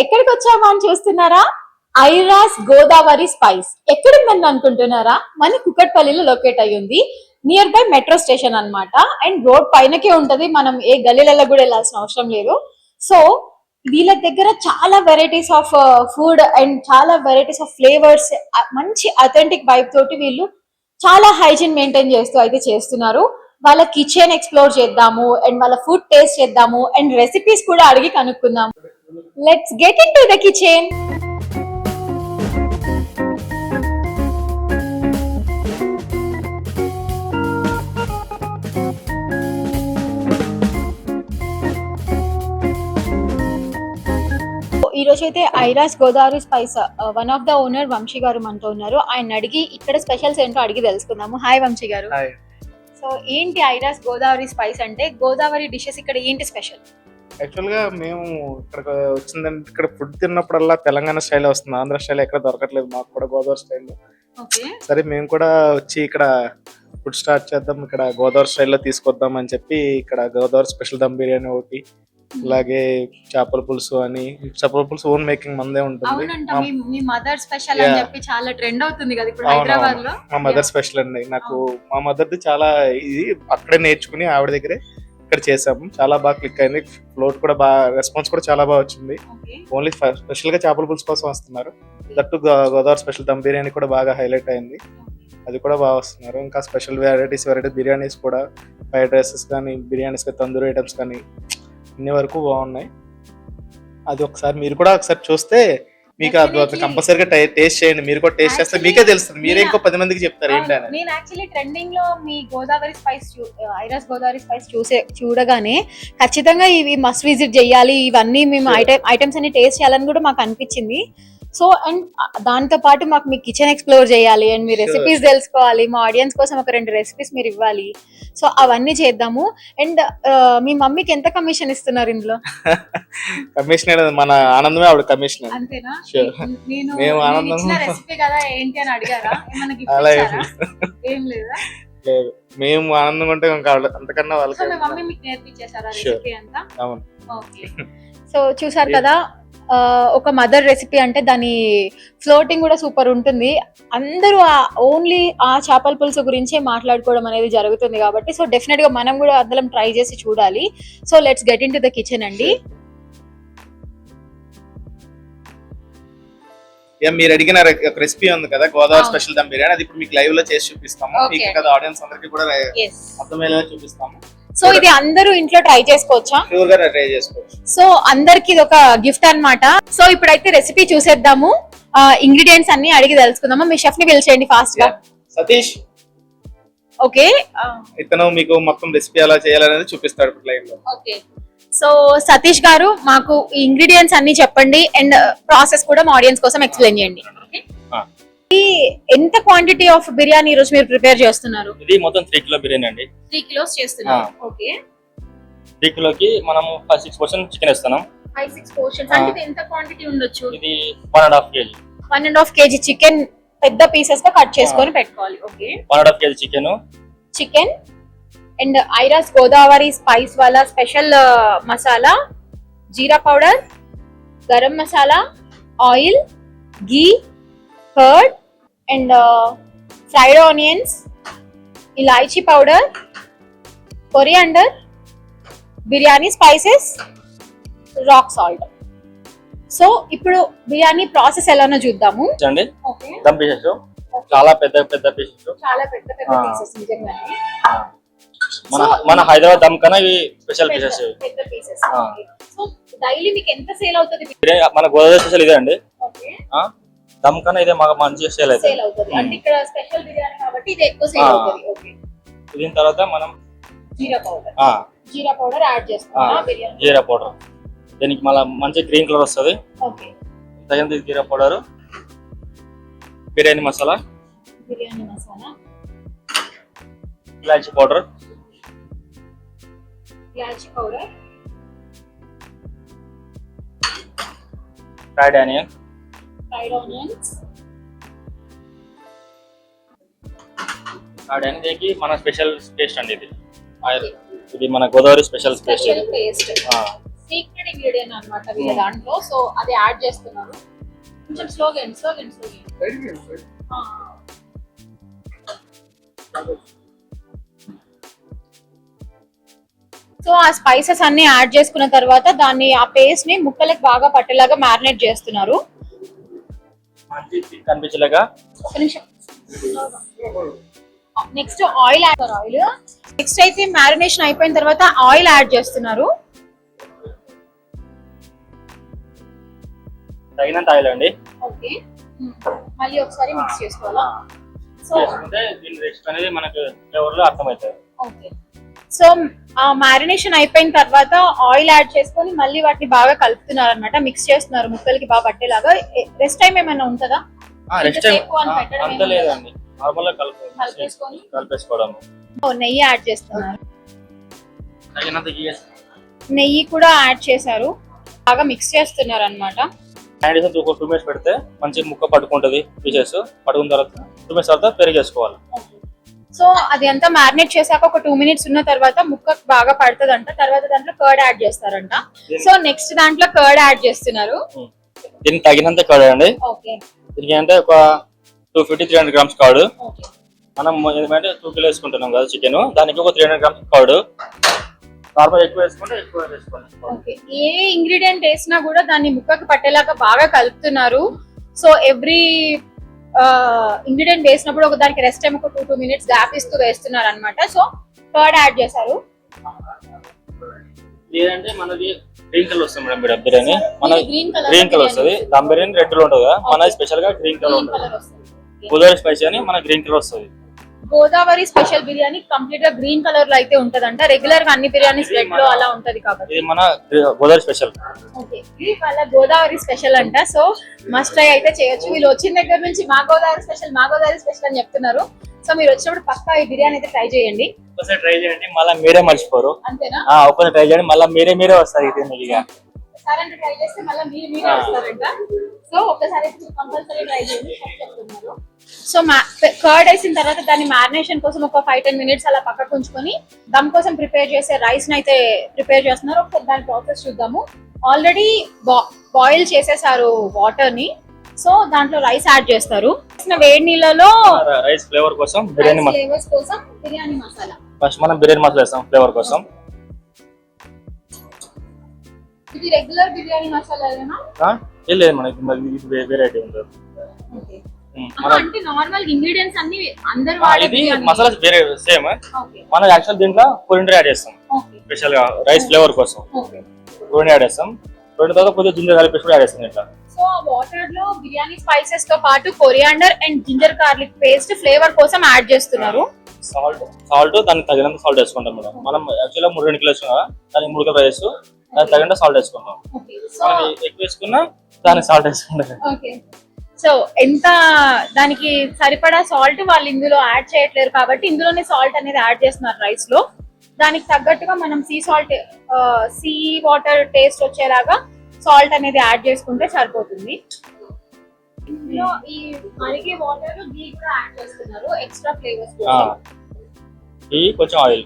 ఎక్కడికి వచ్చావా అని చూస్తున్నారా? ఐరాస్ గోదావరి స్పైస్. ఎక్కడుందని అనుకుంటున్నారా? మన కుకట్పల్లిలో లొకేట్ అయ్యింది. నియర్ బై మెట్రో స్టేషన్ అన్నమాట. అండ్ రోడ్ పైనకే ఉంటది. మనం ఏ గల్లీలలో కూడా వెళ్ళాల్సిన అవసరం లేదు. సో వీళ్ళ దగ్గర చాలా వెరైటీస్ ఆఫ్ ఫుడ్ అండ్ చాలా వెరైటీస్ ఆఫ్ ఫ్లేవర్స్ మంచి అథెంటిక్ వైబ్ తోటి వీళ్ళు చాలా హైజీన్ మెయింటైన్ చేస్తూ అయితే చేస్తున్నారు. వాళ్ళ కిచెన్ ఎక్స్ప్లోర్ చేద్దాము. అండ్ వాళ్ళ ఫుడ్ టేస్ట్ చేద్దాము. అండ్ రెసిపీస్ కూడా అడిగి కనుక్కుందాము let's get into the kitchen ఈ రోజు అయితే Iraas Godavari spice one of the owner Vamshi garu మనతో ఉన్నారు. ఆయన అడిగి ఇక్కడ స్పెషల్స్ ఏంటో అడిగి తెలుసుకుందాము. హాయ్ వంశీ గారు. హాయ్ సో ఏంటి ఐరాస్ గోదావరి స్పైస్ అంటే గోదావరి డిషెస్ ఇక్కడ ఏంటి స్పెషల్ యాక్చువల్గా మేము ఇక్కడికి వచ్చిందంటే ఇక్కడ ఫుడ్ తిన్నప్పుడల్లా తెలంగాణ స్టైల్ వస్తుంది. ఆంధ్ర స్టైల్ ఎక్కడ దొరకట్లేదు. మాకు కూడా గోదావరి స్టైల్. సరే మేము కూడా వచ్చి ఇక్కడ ఫుడ్ స్టార్ట్ చేద్దాం. ఇక్కడ గోదావరి స్టైల్లో తీసుకొద్దాం అని చెప్పి ఇక్కడ గోదావరి స్పెషల్ దమ్ బిర్యానీ ఒకటి అలాగే చేపల పులుసు అని. చేపల పులుసు ఓన్ మేకింగ్ మందే ఉంటుంది. మా- మదర్ స్పెషల్ అని. చెప్పి చాలా ట్రెండ్ అవుతుంది కదా ఇప్పుడు హైదరాబాద్లో మా మదర్ స్పెషల్ అండి. నాకు మా మదర్ది చాలా ఇది. అక్కడే నేర్చుకుని ఆవిడ దగ్గరే ఇక్కడ చేసాము చాలా బాగా క్లిక్ అయింది. ఫ్లోట్ కూడా బాగా రెస్పాన్స్ కూడా చాలా బాగా వచ్చింది. ఓన్లీ స్పెషల్గా చేపల పులుసు కోసం వస్తున్నారు. దట్టు గోదావరి స్పెషల్ దమ్ బిర్యానీ కూడా బాగా హైలైట్ అయింది. అది కూడా బాగా వస్తున్నారు. ఇంకా స్పెషల్ వెరైటీస్ వెరైటీ బిర్యానీస్ కూడా ఫ్రైడ్ రైసెస్ కానీ బిర్యానీస్ కానీ తందూరి ఐటమ్స్ కానీ అన్ని వరకు బాగున్నాయి. అది ఒకసారి మీరు కూడా ఒకసారి చూస్తే మీకు. కంపల్సరీగా టేస్ట్ చేయండి మీరు కూడా టేస్ట్ చేస్తే మీకే తెలుస్తుంది మీరే ఇంకో పది మందికి చెప్తారు ఏంటి అవును. అని నేను యాక్చువల్లీ ట్రెండింగ్లో మీ గోదావరి స్పైస్ ఐరస్ గోదావరి స్పైస్ చూసే చూడగానే ఖచ్చితంగా ఇవి మస్ట్ విజిట్ చేయాలి ఇవన్నీ మేము. ఐటమ్ ఐటమ్స్ అన్ని టేస్ట్ చేయాలని కూడా మాకు అనిపించింది సో అండ్ దాంతో పాటు మాకు మీ కిచెన్ ఎక్స్ప్లోర్ చేయాలి అండ్ మీ. రెసిపీస్ తెలుసుకోవాలి. మా ఆడియన్స్ కోసం ఒక రెండు రెసిపీస్ మీరు ఇవ్వాలి. సో అవన్నీ చేద్దాము. అండ్ మీ మమ్మీకి ఎంత కమిషన్ ఇస్తున్నారు ఇందులో? కమిషనర్ మన ఆనందమే ఆవిడ కమిషనర్ అంతేనా. నేను ఆనందం- ఇచ్చిన రెసిపీ కదా ఏంటి అని అడిగారా? అలా ఏం లేదా. లేదు? మేము ఆనందంగా ఉంటే ఇంకా అంతకన్నా వాళ్ళకి మీ మమ్మీ మీకు నేర్పించేసారా Sure. రెసిపీ అంతా? అవును. ఓకే. సో చూసారు కదా ఒక మదర్ రెసిపీ అంటే దాని ఫ్లోటింగ్ కూడా సూపర్ ఉంటుంది. అందరూ ఓన్లీ ఆ చేపల పులుసు గురించే మాట్లాడుకోవడం అనేది జరుగుతుంది కాబట్టి సో డెఫినెట్గా మనం కూడా అందరం ట్రై చేసి చూడాలి. So let's get into the kitchen అండి మీరు అడిగిన రెసిపీ ఉంది కదా గోదావరి. స్పెషల్ దమ్ బిర్యానీ. అది ఇప్పుడు మీకు లైవ్లో చేసి చూపిస్తాము. మీకు కదా ఆడియన్స్ అందరికి కూడా అర్థమయ్యేలా చూపిస్తాము. సో ఇది అందరూ ఇంట్లో ట్రై చేసుకోవచ్చా? షూర్గా ట్రై చేసుకోవచ్చు. సో అందరికి ఇది ఒక గిఫ్ట్ అన్నమాట. సో ఇప్పుడైతే రెసిపీ చూసేద్దాము. ఇంగ్రీడియంట్స్ అన్ని అడిగి తెలుసుకుందాము. మీ షెఫ్ని పిలిచేయండి ఫాస్ట్గా. సతీష్ ఓకే. ఇతను మీకు మొత్తం రెసిపీ ఎలా చేయాలనేది చూపిస్తాడు ఇప్పుడు లైవ్లో. ఓకే. సో సతీష్ గారు మాకు ఈ ఇంగ్రీడియంట్స్ అన్ని చెప్పండి. అండ్ ప్రాసెస్ కూడా మా ఆడియన్స్ కోసం ఎక్స్ప్లెయిన్ చేయండి. ఆ. ఎంత క్వాంటిటీ ఆఫ్ బిర్యానీ ఈ రోజు మీరు ప్రిపేర్ చేస్తున్నారు? ఇది మొత్తం త్రీ కిలో బిర్యానీ అండి. త్రీ కిలోస్ చేస్తున్నారు. ఆ. ఓకే త్రీ కిలోకి మనము ఫైవ్ సిక్స్ పర్సెంట్ చికెన్ ఇస్తున్నాం ఫైవ్ సిక్స్ పోర్షన్స్. అంటే ఇది ఎంత క్వాంటిటీ ఉండొచ్చు? ఇది one and half KG one and half KG chicken పెద్ద పీసెస్గా కట్ చేసుకొని పెట్టుకోవాలి. Okay one and half KG chicken chicken and Iraas Godavari spice వాళ్ళ special masala jeera powder garam masala oil ghee curd and fried onions elaichi powder coriander biryani spices rock salt. So ఇప్పుడు biryani process ఎలానో చూద్దాము. Dum pieces చాలా పెద్ద పెద్ద pieces చాలా పెద్ద పెద్ద ఆ. పీసెస్ నిజంగానే. మన మన హైదరాబాద్ దమ్ కన్నా ఇవి స్పెషల్ పీసెస్ పెద్ద- పీసెస్. సో డైలీ మీకు ఎంత సేల్ అవుతుంది? మన గోదావరి స్పెషల్ ఇదే అండి. దమ్ కన్నా ఇదే మాకు మంచిగా సేల్ అవుతుంది. సేల్ అవుతుంది. అంటే ఇక్కడ స్పెషల్ బిర్యానీ కాబట్టి ఇది ఎక్కువ సేల్ ఆ. అవుతుంది. ఓకే దీని తర్వాత మనం jeera powder jeera powder add ఆ, చేస్తాం బిర్యానీ. జీరా పౌడర్ దీనికి మళ్ళీ మంచి గ్రీన్ కలర్ వస్తుంది. ఓకే తగినంత jeera powder biryani masala. Biryani masala. Elaichi powder elaichi powder fried onion fried onions onion దీనికి మన స్పెషల్ పేస్ట్ అండి ఇది. ఆయిల్. ఇది మన గోదావరి స్పెషల్ పేస్ట్ పేస్ట్ ఆ, సీక్రెట్ ఇంగ్రీడియంట్ అన్నమాట వీళ్ళ Hmm. దాంట్లో. సో అది యాడ్ చేస్తున్నారు. కొంచెం స్లోగా స్లోగా స్లోగా సో ఆ. స్పైసెస్ అన్ని యాడ్ చేసుకున్న తర్వాత దాన్ని ఆ పేస్ట్ని ముక్కలకు బాగా పట్టేలాగా మ్యారినేట్ చేస్తున్నారు. కనిపించేలాగా next oil add oil next అయితే మ్యారినేషన్ అయిపోయిన తర్వాత ఆయిల్ యాడ్ చేస్తున్నారు. తగినంత ఆయిల్ అండి. ఓకే మళ్ళీ ఒకసారి మిక్స్ చేసుకోవాలా? సో దీని రెస్ట్ అనేది మనకు ఫ్లేవర్లో అర్థమవుతుంది. ఓకే సో మ్యారినేషన్ అయిపోయిన తర్వాత ఆయిల్ యాడ్ చేసుకొని మళ్ళీ వాటిని బాగా కలుపుతున్నారు అనమాట మిక్స్ చేస్తున్నారు ముక్కలకి బాగా పట్టేలాగా. రెస్ట్ టైం ఏమైనా ఉంటుందా? రెస్ట్ టైం అంత లేదండి. నార్మల్గా కలుపు కలిపేసుకొని? కలిపేసుకోవడం ఓ, నెయ్యి యాడ్ చేస్తున్నారు. నెయ్యి కూడా యాడ్ చేశారు. బాగా మిక్స్ చేస్తున్నారు అనమాట టూ మినిట్స్ పెడితే మంచి ముక్క పట్టుకుంటది పీసెస్ పట్టుకున్న తర్వాత టూ మినిట్స్ తర్వాత పెరిగేసుకోవాలి సో అది అంతా మ్యారినేట్ చేశాక ఒక టూ మినిట్స్ ఉన్న తర్వాత ముక్క బాగా పడుతుందంట. తర్వాత దాంట్లో కర్డ్ యాడ్ చేస్తారంట. సో నెక్స్ట్ దాంట్లో కర్డ్ యాడ్ చేస్తున్నారు. దీనికి తగినంత కాడు అండి. ఓకే దీనికి అంటే ఒక two fifty three hundred grams curd okay మనం ఎందుకంటే టూ కిలో వేసుకుంటున్నాం కదా చికెన్ దానికి ఒక three hundred grams curd normal ఎక్కువ వేసుకుంటే ఎక్కువ వేసుకోండి. ఏ ఇంగ్రీడియంట్ వేసినా కూడా దాన్ని ముక్కకి పట్టేలాగా బాగా కలుపుతున్నారు. సో ఎవ్రీ ఇంగ్రీడియంట్ వేసినప్పుడు ఒక దానికి రెస్ట్ టైం ఒక టూ టూ మినిట్స్ గ్యాప్ ఇస్తూ వేస్తున్నారు అనమాట సో కర్డ్ యాడ్ చేశారు. లేదంటే మనది గ్రీన్ కలర్ వస్తుంది మేడం బిర్యానీ మన గ్రీన్ కలర్ వస్తుంది. దమ్ బిర్యానీ రెడ్లో ఉంటుంది కదా. మనది స్పెషల్గా గ్రీన్ కలర్ ఉంటుంది. గోదావరి స్పైసీ అని మన గ్రీన్ కలర్ వస్తుంది. గోదావరి స్పెషల్ బిర్యానీ కంప్లీట్గా గ్రీన్ కలర్లో అయితే ఉంటదంట. రెగ్యులర్గా అన్ని బిర్యానీస్ రెడ్లో అలా ఉంటది కాబట్టి. ఇది మన గ్రీ- గోదావరి స్పెషల్. ఓకే. ఇది వాళ్ళ గోదావరి స్పెషల్ అంట. సో మస్ట్ ట్రై అయితే చేయొచ్చు. వీళ్ళు వచ్చిన దగ్గర నుంచి మా గోదావరి స్పెషల్ మా గోదావరి స్పెషల్ అని చెప్తున్నారు. సో మీరు వచ్చినప్పుడు పక్కా ఈ బిర్యానీ అయితే ట్రై చేయండి. ఒకసారి ట్రై చేయండి. మళ్ళీ మీరే మర్చిపోరు. అంతేనా? ఒకసారి ట్రై చేయండి. మళ్ళీ మీరే మీరే వస్తారు ఇది మీకు అంటే ట్రై చేస్తే మళ్ళీ మీరు మీరే వస్తారంట. సో ఒకసారి కంపల్సరీ ట్రై చేయండి చెప్ చెప్తున్నారు. సో కర్డ్ వేసిన తర్వాత దాన్ని మ్యారినేషన్ కోసం ఒక ఫైవ్ టెన్ మినిట్స్ అలా పక్కకు ఉంచుకొని దమ్ కోసం ప్రిపేర్ చేసే రైస్ని అయితే ప్రిపేర్ చేస్తున్నారు ఒకసారి దాని ప్రాసెస్ చూద్దాము. ఆల్రెడీ బాయిల్ చేసేసారు వాటర్ని. సో దాంట్లో రైస్ యాడ్ చేస్తారు. వేడి నీళ్ళలో రైస్ ఫ్లేవర్ కోసం బిర్యానీ కోసం బిర్యానీ మసాలా. ఫస్ట్ మనం బిర్యానీ మసాలా వేస్తాం ఫ్లేవర్ కోసం. ఇది రెగ్యులర్ బిర్యానీ మసాలానా ఆ, ఏం లేదు మనకి ఇది వెరైటీ ఉంటుంది. అంటే నార్మల్ ఇంగ్రీడియంట్స్ అన్ని అందరు ఇది. మసాలా వేరే సేమ్ ఓకే. మనం యాక్చువల్ దీంట్లో కొరిండర్ యాడ్ చేస్తాం. స్పెషల్గా రైస్ ఫ్లేవర్ కోసం. ఓకే. కొరిండర్ యాడ్ చేస్తాం. రెండు తర్వాత కొద్దిగా జింజర్ కలిపేసి కూడా యాడ్ చేస్తాం ఇట్లా సో ఆ వాటర్లో బిర్యానీ స్పైసెస్తో పాటు coriander and ginger garlic paste flavour కోసం యాడ్ చేస్తున్నారు. సాల్ట్ సాల్ట్ దానికి తగినంత సాల్ట్ వేసుకుంటాం మేడం మనం యాక్చువల్గా మూడు రెండు కిలో వేసుకున్నా కదా, దానికి మూడు కిలో రైస్ దానికి తగినంత సాల్ట్ వేసుకుంటాం. మనం ఎక్కువ వేసుకున్నా దానికి సాల్ట్ వేసుకుంటాం. ఓకే సో ఎంత దానికి సరిపడా సాల్ట్ వాళ్ళు ఇందులో యాడ్ చేయట్లేరు కాబట్టి ఇందులోనే సాల్ట్ అనేది యాడ్ చేస్తున్నారు రైస్లో. దానికి తగ్గట్టుగా మనం sea salt sea water taste వచ్చేలాగా సాల్ట్ అనేది యాడ్ చేసుకుంటే సరిపోతుంది. ఇందులో ఈ మరిగే వాటర్ గీ కూడా యాడ్ చేస్తున్నారు ఎక్స్ట్రా ఫ్లేవర్స్ కొంచెం ఆయిల్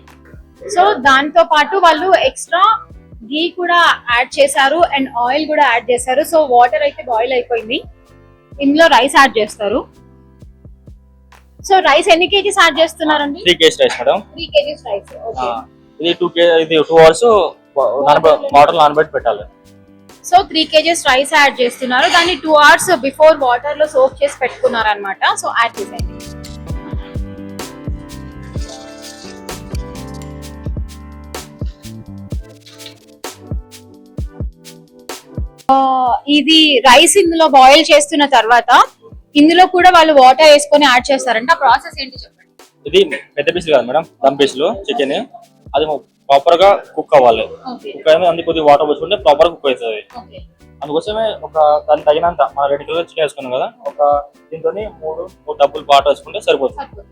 సో దాంతో పాటు వాళ్ళు ఎక్స్ట్రా గీ కూడా యాడ్ చేశారు అండ్ ఆయిల్ కూడా యాడ్ చేశారు. సో వాటర్ అయితే బాయిల్ అయిపోయింది. ఇందులో రైస్ యాడ్ చేస్తారు. సో రైస్ ఎన్ని కేజీస్ యాడ్ చేస్తున్నారండి? Three KG rice madam. Three KGs rice okay. ఇది టూ కే ఇది టూ అవర్స్ వాటర్ నానబెట్టి పెట్టాలి. So three KGs rice add చేస్తున్నారు. దాన్ని టూ అవర్స్ బిఫోర్ వాటర్లో సోక్ చేసి పెట్టుకున్నారు అనమాట సో యాడ్ చేసేయండి. ఆ, ఇది రైస్ ఇందులో బాయిల్ చేస్తున్న తర్వాత ఇందులో కూడా వాళ్ళు వాటర్ వేసుకొని యాడ్ చేస్తారంట. ఆ ప్రాసెస్ ఏంటి చెప్పండి? ఇది పెద్ద పీసులు కాదు మేడం. దమ్ పీసులు చికెన్ అది ప్రాపర్గా కుక్ అవ్వాలి. కుక్ అయిన అందుకు కొద్దిగా వాటర్ పోసుకుంటే ప్రాపర్ కుక్ అవుతుంది. అందుకోసమే ఒక దానికి తగినంత మన రెండు కిలో చికెన్ వేసుకున్నాం కదా ఒక దీంతో మూడు మూడు డబ్బులు వాటర్ వేసుకుంటే సరిపోతుంది.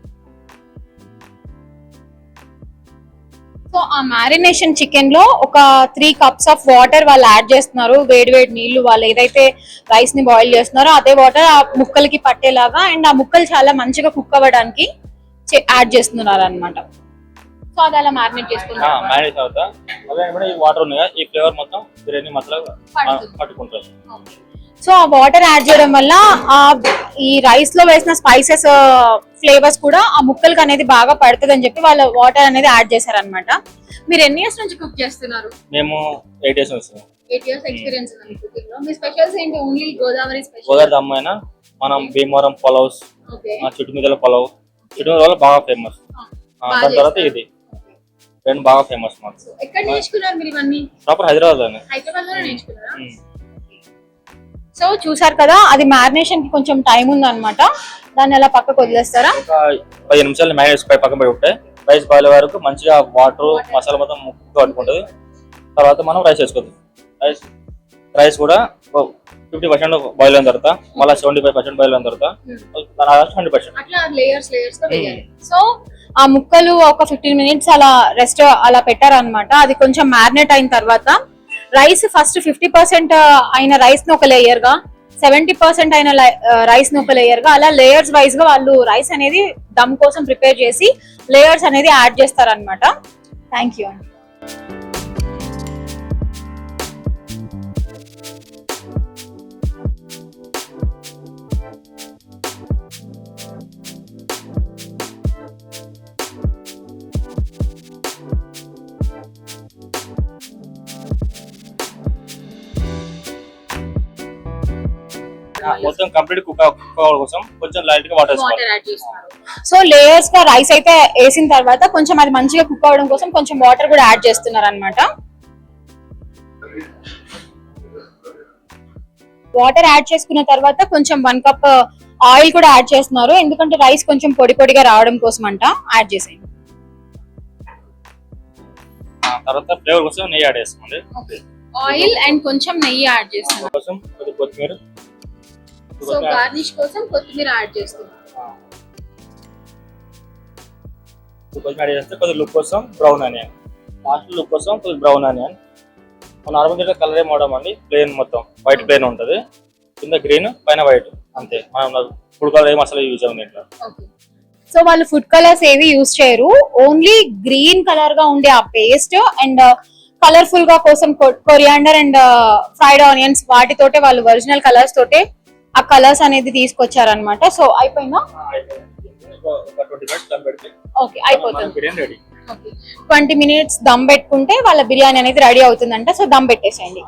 సో ఆ మ్యారినేషన్ చికెన్లో ఒక త్రీ కప్స్ ఆఫ్ వాటర్ వాళ్ళు యాడ్ చేస్తున్నారు. వేడి వేడి నీళ్ళు వాళ్ళు ఏదైతే రైస్ని బాయిల్ చేస్తున్నారో అదే వాటర్ ఆ ముక్కలకి పట్టేలాగా అండ్ ఆ ముక్కలు చాలా మంచిగా కుక్ అవ్వడానికి యాడ్ చేస్తున్నారు అనమాట సో అది అలా మ్యారినేట్ అవుతా. అదే కూడా ఈ వాటర్ ఈ ఫ్లేవర్ మొత్తం బిర్యానీ మసాలా. పట్టుకుంటుంది సో ఆ వాటర్ యాడ్ చేయడం వల్ల ఆ ఈ రైస్లో వేసిన స్పైసెస్ ఫ్లేవర్స్ కూడా ఆ ముక్కలకి అనేది బాగా పడుతుంది అని చెప్పి వాళ్ళ వాటర్ అనేది యాడ్ చేశారనమాట మీరు ఎన్ని ఇయర్స్ నుంచి కుక్ చేస్తున్నారు? మేము ఎయిట్ వస్తుంది ఎయిట్ ఇయర్స్ ఎక్స్పీరియన్స్ ఉంది కుకింగ్లో. మీ స్పెషల్స్ ఏంటి? ఓన్లీ గోదావరి స్పెషల్ గోదావరి దమ్మైన మనం భీమవరం పలావ్స్ చుట్టుమిదల పలావ్. చుట్టుమిదల బాగా ఫేమస్ బాగా దాని తర్వాత. ఇది. రెండు బాగా ఫేమస్ మాకు. ఎక్కడ నేర్చుకున్నారు మీరు ఇవన్నీ? ప్రాపర్ హైదరాబాద్ అని హైదరాబాద్లో నేర్చుకున్నారా సో చూసారు కదా అది మ్యారినేషన్కి కొంచెం టైం ఉంది అనమాట దాన్ని అలా పక్కకు వదిలేస్తారా? పదిహేను నిమిషాలు మ్యారినేట్ పై పక్కన పెట్టి ఉంటే రైస్ బాయిల్ వరకు మంచిగా వాటర్ మసాలా మొత్తం ముక్కు పట్టుకుంటుంది తర్వాత మనం రైస్ వేసుకోవచ్చు రైస్ రైస్ కూడా ఫిఫ్టీ పర్సెంట్ బాయిల్ అయిన తర్వాత మళ్ళీ సెవెంటీ ఫైవ్ పర్సెంట్ బాయిల్ అయిన తర్వాత హండ్రెడ్ పర్సెంట్ లేయర్స్గా వేయాలి. సో ఆ ముక్కలు ఒక ఫిఫ్టీన్ మినిట్స్ అలా రెస్ట్ అలా పెట్టారనమాట అది కొంచెం మ్యారినేట్ అయిన తర్వాత రైస్ ఫస్ట్ ఫిఫ్టీ పర్సెంట్ అయిన రైస్ను ఒక లేయర్గా సెవెంటీ పర్సెంట్ అయిన రైస్ uh, ను ఒక లేయర్గా అలా లేయర్స్ వైజ్గా వాళ్ళు రైస్ అనేది దమ్ కోసం ప్రిపేర్ చేసి లేయర్స్ అనేది యాడ్ చేస్తారనమాట థ్యాంక్ యూ అండి మొత్తం కంప్లీట్ కుక్ కోసం కొంచెం లైట్గా వాటర్ సో లేయర్స్గా రైస్ అయితే వేసిన తర్వాత కొంచెం అది మంచిగా కుక్ అవడం కోసం కొంచెం వాటర్ కూడా యాడ్ చేస్తున్నారు అనమాట వాటర్ యాడ్ చేసుకున్న తర్వాత కొంచెం వన్ కప్ ఆయిల్ కూడా యాడ్ చేస్తున్నారు. ఎందుకంటే రైస్ కొంచెం పొడి పొడిగా రావడం కోసం అంట యాడ్ చేసేయండి తర్వాత ఫ్లేవర్ కోసం నెయ్యి యాడ్ చేసుకోండి. ఆయిల్ అండ్ కొంచెం నెయ్యి యాడ్ చేస్తున్నారు. కోసం కొద్దిగా కొత్తిమీర. సో గార్నిష్ కోసం కొత్తిమీర యాడ్ చేస్తున్నారు కొద్దిగా యాడ్ చేస్తే కొద్దిగా లుక్ కోసం బ్రౌన్ ఆనియన్ లాస్ట్ లుక్ కోసం కొద్దిగా బ్రౌన్ ఆనియన్ నార్మల్ దీంట్లో కలర్ ఏం అవడం అండి? ప్లేన్ మొత్తం. వైట్ ప్లేన్ ఉంటుంది. కింద గ్రీన్ పైన వైట్ అంతే. మనం ఫుడ్ కలర్ ఏం అసలు యూజ్ అవ్వదు దీంట్లో. సో వాళ్ళు ఫుడ్ కలర్స్ ఏవి యూజ్ చేయరు. ఓన్లీ గ్రీన్ కలర్గా ఉండే ఆ పేస్ట్ అండ్ కలర్ఫుల్గా కోసం కొరియాండర్ అండ్ ఫ్రైడ్ ఆనియన్స్ వాటితోటే వాళ్ళు ఒరిజినల్ కలర్స్ తోటే ఆ కలర్స్ అనేది తీసుకొచ్చారనమాట సో అయిపోయిందా? ఓకే అయిపోతుంది. ట్వంటీ మినిట్స్ దమ్ పెట్టుకుంటే వాళ్ళ బిర్యానీ అనేది రెడీ అవుతుందంట. సో దమ్ పెట్టేసేయండి.